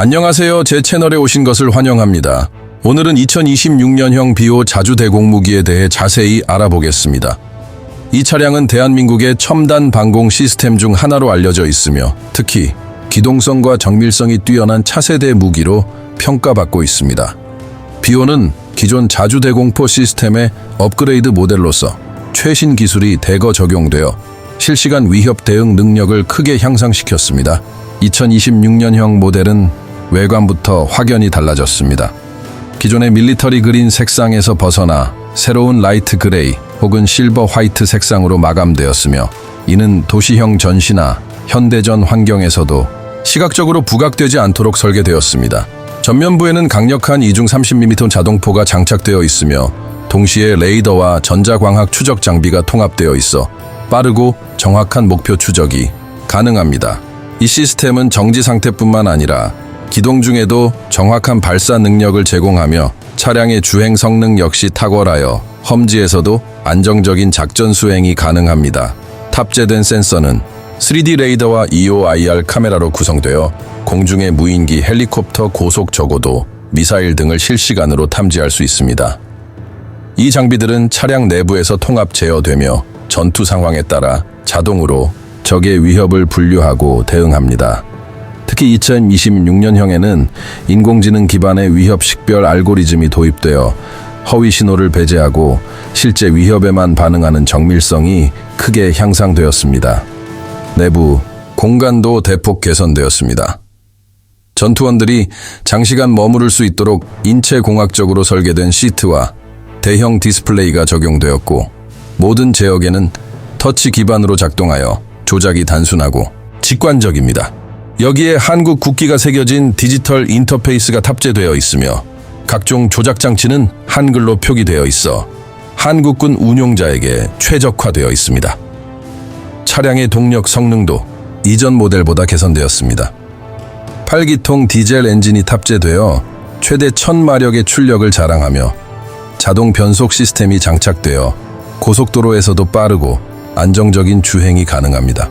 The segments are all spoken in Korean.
안녕하세요. 제 채널에 오신 것을 환영합니다. 오늘은 2026년형 비오 자주 대공무기에 대해 자세히 알아보겠습니다. 이 차량은 대한민국의 첨단 방공 시스템 중 하나로 알려져 있으며 특히 기동성과 정밀성이 뛰어난 차세대 무기로 평가받고 있습니다. 비오는 기존 자주 대공포 시스템의 업그레이드 모델로서 최신 기술이 대거 적용되어 실시간 위협 대응 능력을 크게 향상시켰습니다. 2026년형 모델은 외관부터 확연히 달라졌습니다. 기존의 밀리터리 그린 색상에서 벗어나 새로운 라이트 그레이 혹은 실버 화이트 색상으로 마감되었으며 이는 도시형 전시나 현대전 환경에서도 시각적으로 부각되지 않도록 설계되었습니다. 전면부에는 강력한 2중 30mm 자동포가 장착되어 있으며 동시에 레이더와 전자광학 추적 장비가 통합되어 있어 빠르고 정확한 목표 추적이 가능합니다. 이 시스템은 정지 상태뿐만 아니라 기동 중에도 정확한 발사 능력을 제공하며 차량의 주행 성능 역시 탁월하여 험지에서도 안정적인 작전 수행이 가능합니다. 탑재된 센서는 3D 레이더와 EOIR 카메라로 구성되어 공중의 무인기, 헬리콥터, 고속 저고도, 미사일 등을 실시간으로 탐지할 수 있습니다. 이 장비들은 차량 내부에서 통합 제어되며 전투 상황에 따라 자동으로 적의 위협을 분류하고 대응합니다. 특히 2026년형에는 인공지능 기반의 위협 식별 알고리즘이 도입되어 허위 신호를 배제하고 실제 위협에만 반응하는 정밀성이 크게 향상되었습니다. 내부 공간도 대폭 개선되었습니다. 전투원들이 장시간 머무를 수 있도록 인체 공학적으로 설계된 시트와 대형 디스플레이가 적용되었고 모든 제어계는 터치 기반으로 작동하여 조작이 단순하고 직관적입니다. 여기에 한국 국기가 새겨진 디지털 인터페이스가 탑재되어 있으며 각종 조작 장치는 한글로 표기되어 있어 한국군 운용자에게 최적화되어 있습니다. 차량의 동력 성능도 이전 모델보다 개선되었습니다. 8기통 디젤 엔진이 탑재되어 최대 1000마력의 출력을 자랑하며 자동 변속 시스템이 장착되어 고속도로에서도 빠르고 안정적인 주행이 가능합니다.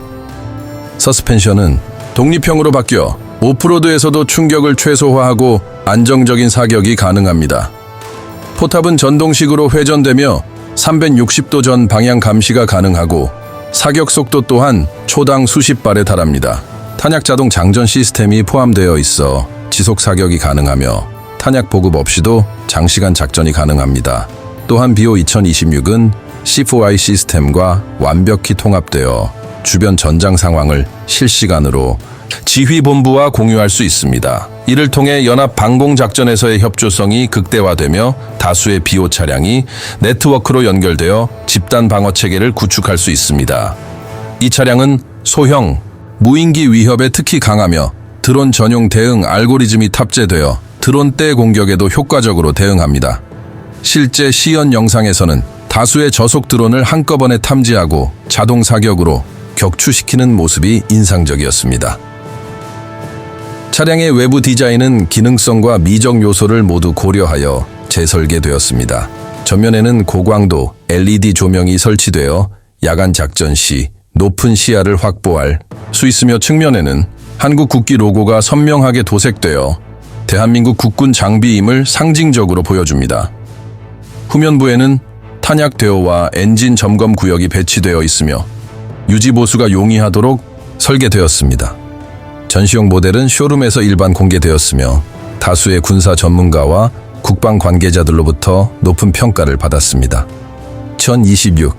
서스펜션은 독립형으로 바뀌어 오프로드에서도 충격을 최소화하고 안정적인 사격이 가능합니다. 포탑은 전동식으로 회전되며 360도 전 방향 감시가 가능하고 사격 속도 또한 초당 수십 발에 달합니다. 탄약 자동 장전 시스템이 포함되어 있어 지속 사격이 가능하며 탄약 보급 없이도 장시간 작전이 가능합니다. 또한 비오 2026은 C4I 시스템과 완벽히 통합되어 주변 전장 상황을 실시간으로 지휘본부와 공유할 수 있습니다. 이를 통해 연합 방공 작전에서의 협조성이 극대화되며 다수의 비오 차량이 네트워크로 연결되어 집단 방어 체계를 구축할 수 있습니다. 이 차량은 소형, 무인기 위협에 특히 강하며 드론 전용 대응 알고리즘이 탑재되어 드론 때 공격에도 효과적으로 대응합니다. 실제 시연 영상에서는 다수의 저속 드론을 한꺼번에 탐지하고 자동 사격으로 격추시키는 모습이 인상적이었습니다. 차량의 외부 디자인은 기능성과 미적 요소를 모두 고려하여 재설계되었습니다. 전면에는 고광도 LED 조명이 설치되어 야간 작전 시 높은 시야를 확보할 수 있으며 측면에는 한국 국기 로고가 선명하게 도색되어 대한민국 국군 장비임을 상징적으로 보여줍니다. 후면부에는 탄약 대오와 엔진 점검 구역이 배치되어 있으며 유지 보수가 용이하도록 설계되었습니다. 전시용 모델은 쇼룸에서 일반 공개되었으며 다수의 군사 전문가와 국방 관계자들로부터 높은 평가를 받았습니다. 2026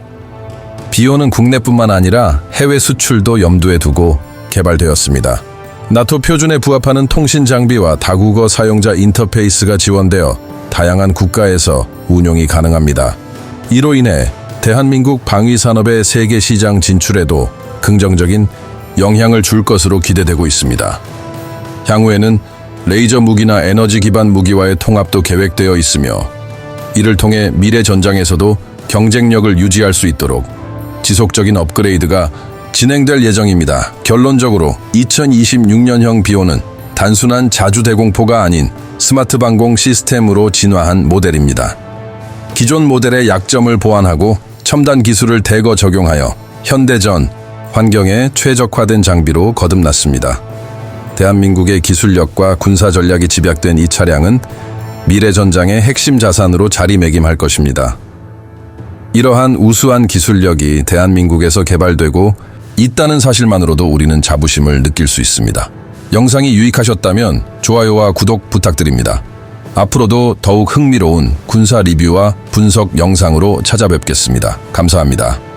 비오는 국내뿐만 아니라 해외 수출도 염두에 두고 개발되었습니다. 나토 표준에 부합하는 통신 장비와 다국어 사용자 인터페이스가 지원되어 다양한 국가에서 운용이 가능합니다. 이로 인해 대한민국 방위 산업의 세계 시장 진출에도 긍정적인 영향을 줄 것으로 기대되고 있습니다. 향후에는 레이저 무기나 에너지 기반 무기와의 통합도 계획되어 있으며 이를 통해 미래 전장에서도 경쟁력을 유지할 수 있도록 지속적인 업그레이드가 진행될 예정입니다. 결론적으로 2026년형 비오는 단순한 자주 대공포가 아닌 스마트 방공 시스템으로 진화한 모델입니다. 기존 모델의 약점을 보완하고 첨단 기술을 대거 적용하여 현대전 환경에 최적화된 장비로 거듭났습니다. 대한민국의 기술력과 군사 전략이 집약된 이 차량은 미래 전장의 핵심 자산으로 자리매김할 것입니다. 이러한 우수한 기술력이 대한민국에서 개발되고 있다는 사실만으로도 우리는 자부심을 느낄 수 있습니다. 영상이 유익하셨다면 좋아요와 구독 부탁드립니다. 앞으로도 더욱 흥미로운 군사 리뷰와 분석 영상으로 찾아뵙겠습니다. 감사합니다.